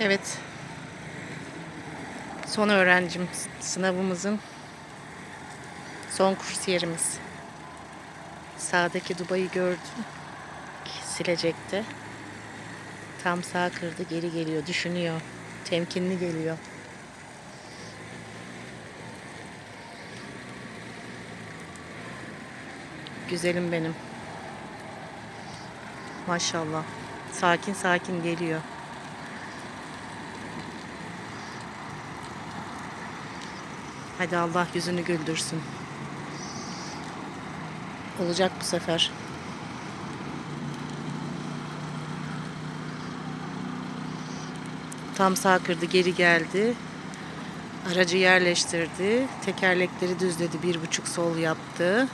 Evet. Son öğrencim sınavımızın son kursiyerimiz. Sağdaki Dubai'yi gördü. Silecekte. Tam sağ kırdı geri geliyor. Düşünüyor. Temkinli geliyor. Güzelim benim. Maşallah. Sakin sakin geliyor. Hadi Allah yüzünü güldürsün. Olacak bu sefer. Tam sağ kırdı, geri geldi. Aracı yerleştirdi. Tekerlekleri düzledi. Bir buçuk sol yaptı.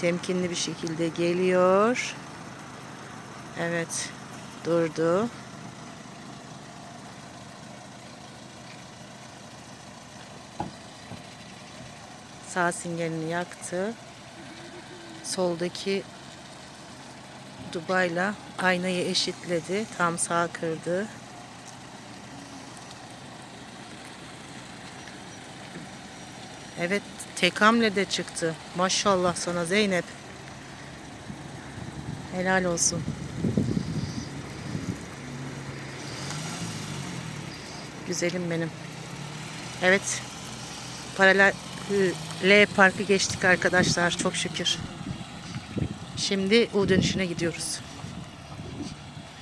Temkinli bir şekilde geliyor. Evet. Durdu. Sağ sinyalini yaktı. Soldaki Dubai'la aynayı eşitledi. Tam sağ kırdı. Evet, tek hamlede çıktı. Maşallah sana Zeynep. Helal olsun. Güzelim benim. Evet. Paralel L parkı geçtik arkadaşlar çok şükür. Şimdi U dönüşüne gidiyoruz.